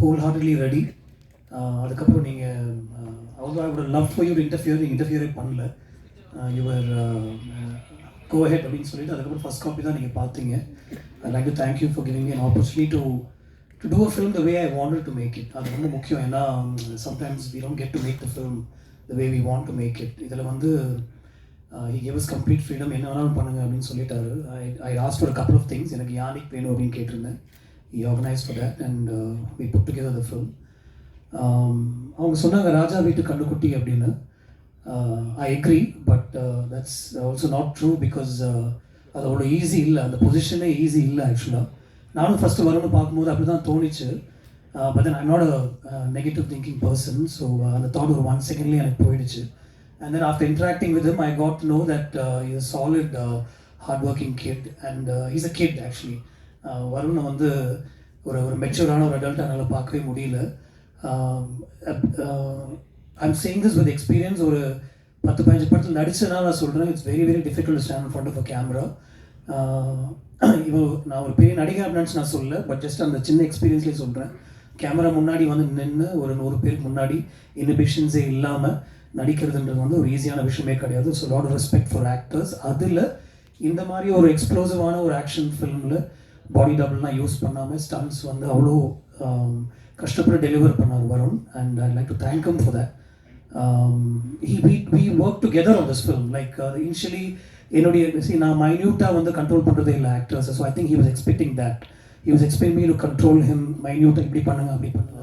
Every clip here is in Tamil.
ஹோல் ஹார்ட்லி ரெடி அதுக்கப்புறம் நீங்கள் அவ்வளோ I love for your interfere நீங்கள் இன்டர்ஃபியரே பண்ணல. யுவர் கோ ஹெட் அப்படின்னு சொல்லிட்டு அதுக்கப்புறம் ஃபஸ்ட் காப்பி தான் நீங்கள் பார்த்தீங்க. I like to thank you for giving an opportunity to to do a film the way I wanted to make it அது ரொம்ப முக்கியம். ஏன்னா sometimes we don't get to make the film the way we want to make it இதில் வந்து ஹி கேவ் கம்ப்ளீட் ஃப்ரீடம் என்ன வேணாலும் பண்ணுங்க அப்படின்னு சொல்லிட்டாரு. ஐ ஐ ஆஸ்ட் ஒரு கப்பல் ஆஃப் திங்ஸ் எனக்கு யானிக் வேணும் அப்படின்னு கேட்டிருந்தேன். He organise for that and we put together the film அவங்க சொன்னாங்க ராஜா வீட்டு கண்ணுக்குட்டி அப்படின்னு. I agree but that's also not true because அது அவ்வளோ ஈஸி இல்லை. அந்த பொசிஷனே ஈஸி இல்லை ஆக்சுவலாக நானும் ஃபஸ்ட்டு வரணும்னு பார்க்கும்போது அப்படி தான் தோணிச்சு but then I'm not a negative thinking person so அந்த தாட் ஒரு ஒன் செகண்ட்லேயே எனக்கு போயிடுச்சு. And then after interacting with him I got know that is solid hard working kid and is a kid actually வருணை வந்து ஒரு ஒரு மெச்சூரான ஒரு அடல்ட் என்னால் பார்க்கவே முடியல. I'm saying this with experience ஒரு பத்து பதினஞ்சு படத்தில் நடிச்சதுனால நான் சொல்கிறேன் it's very very difficult stand front of a camera இவன் நான் ஒரு பெரிய நடிகர் அப்படின்னு நான் சொல்லல. பட் ஜஸ்ட் அந்த சின்ன எக்ஸ்பீரியன்ஸ்லேயே சொல்கிறேன் கேமரா முன்னாடி வந்து நின்று ஒரு நூறு பேருக்கு முன்னாடி இனிபிஷன்ஸே இல்லாமல் நடிக்கிறதுன்றது வந்து ஒரு ஈஸியான விஷயமே கிடையாது. So lot respect for actors அதில் இந்த மாதிரி ஒரு எக்ஸ்ப்ளோசிவான ஒரு ஆக்ஷன் ஃபிலிமில் பாடி டபுள்லாம் யூஸ் பண்ணாமல் ஸ்டன்ஸ் வந்து அவ்வளோ கஷ்டப்பட்டு டெலிவர் பண்ணார் Varun. And I like to thank him for that he we we work together on this film like initially என்னுடைய நான் மைன்யூட்டாக வந்து கண்ட்ரோல் பண்ணுறதே இல்லை actors so I think he was expecting that he was expect me to control him மைன்யூட்டாக இப்படி பண்ணுங்க அப்படி பண்ணுங்க.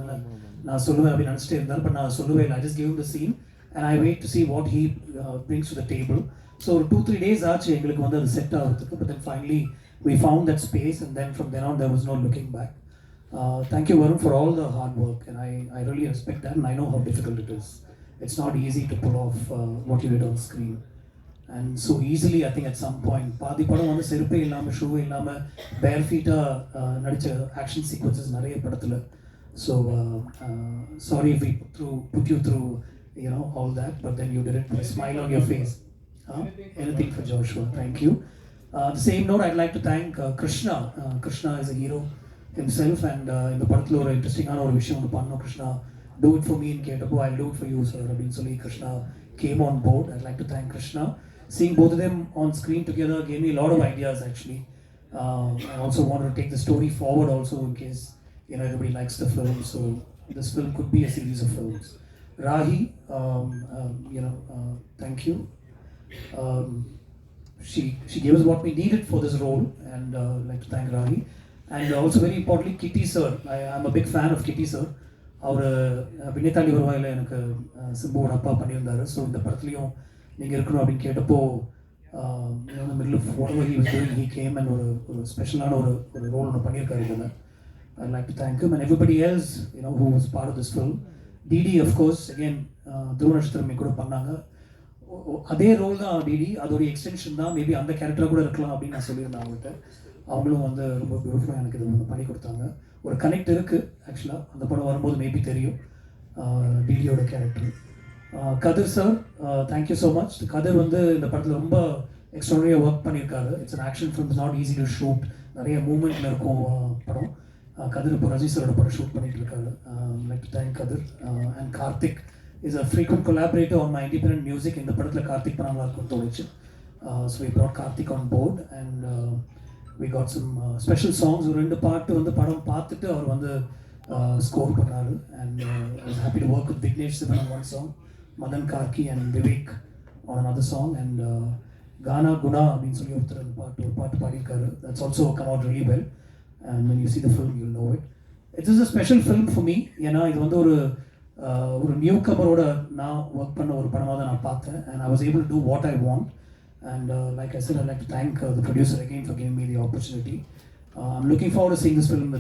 நான் சொல்லுவேன் அப்படி நினச்சிட்டே இருந்தாலும் பட் நான் சொல்லவே இல்லை. I just give the scene and I wait to see what he brings to the table so ஒரு டூ த்ரீ டேஸ் ஆச்சு எங்களுக்கு வந்து அது செட் ஆகிறதுக்கு. But then finally We found that space and then from then on there was no looking back thank you Varun for all the hard work and I I really respect that and I know how difficult it is it's not easy to pull off what you did on screen and so easily I think at some point பாதி படம் வந்து செருப்பே இல்லாமல் ஷூவே இல்லாமல் பேர் ஃபீட்டாக நடித்த ஆக்ஷன் சீக்வன்சஸ் நிறைய படத்தில் so sorry we through put you through you know all that but then you did it with a smile on your face huh? anything for joshua thank you uh, the same note i'd like to thank uh, krishna uh, krishna is a hero himself and uh, இந்த படத்தில் ஒரு இன்ட்ரெஸ்டிங்கான ஒரு விஷயம் ஒன்று பண்ணோம் Krishna do it for me கேட்டப்போ I do it for you sir அப்படின்னு சொல்லி Krishna came on board I like to thank Krishna seeing both of them on screen together gave me a lot of ideas actually um, I also wanted to take the story forward also in case you know everybody likes the film so this film could be a series of films Rahi, um, um, you know, uh, thank you. Um, She she gave us what we needed for this role, and uh, I'd like to thank Rahi. And also very importantly, Kitty sir. I, I'm a big fan of Kitty sir. அவர் விண்ணித்தாண்டி வருவாயில் எனக்கு uh, சிம்புவோட அப்பா பண்ணியிருந்தாரு ஸோ இந்த படத்துலையும் நீங்கள் இருக்கணும் அப்படின்னு கேட்டப்போ middle of what he was doing he came and ஒரு ஒரு ஸ்பெஷலான ஒரு ஒரு ரோல் ஒன்று பண்ணியிருக்காரு இதில் I like to thank you and everybody else you know who was part of this film DD of course again Dhruva நட்சத்திரமே கூட பண்ணாங்க அதே ரோல் தான் டிடி அதோடைய எக்ஸ்டென்ஷன் தான் மேபி அந்த கேரக்டராக கூட இருக்கலாம் அப்படின்னு நான் சொல்லியிருந்தேன் அவங்கள்ட்ட. அவங்களும் வந்து ரொம்ப பியூட்டிஃபுல்லாக எனக்கு இது வந்து பண்ணி கொடுத்தாங்க. ஒரு கனெக்ட் இருக்குது ஆக்சுவலாக அந்த படம் வரும்போது மேபி தெரியும். டிடியோட character Kathir sir thank you so much Kathir வந்து இந்த படத்தில் ரொம்ப எக்ஸ்ட்ரானரியாக ஒர்க் பண்ணியிருக்காரு. It's an action film not easy to shoot நிறைய மூமெண்ட்டில் இருக்கும் படம். கதிர் இப்போ ரஜி படம் ஷூட் பண்ணிட்டு இருக்காரு. Like to thank Kathir and Karthik is a frequent collaborator on my independent music இந்த படத்தில் கார்த்திக் பண்ண நல்லா இருக்கும்னு தோணுச்சு so we brought Karthik on board and we got some special songs ஒரு ரெண்டு பாட்டு வந்து படம் பார்த்துட்டு அவர் வந்து uh, ஸ்கோர் பண்ணாரு. And happy to work with Vignesh Shivan one song Madhan Karky and Vivek on other song and Gana Guna அப்படின்னு சொல்லி ஒருத்தர் அந்த பாட்டு ஒரு பாட்டு பாடியிருக்காரு. That's also come out really well and when you see the film you'll know it. It is a special film for ஏன்னா இது வந்து ஒரு ஒரு நியூ கமரோட நான் ஒர்க் பண்ண ஒரு படமாக தான் நான் பார்த்தேன் and I was able to do what I want and uh, like I said I'd like to thank uh, the producer again for giving me the opportunity uh, I'm looking forward to seeing this film in the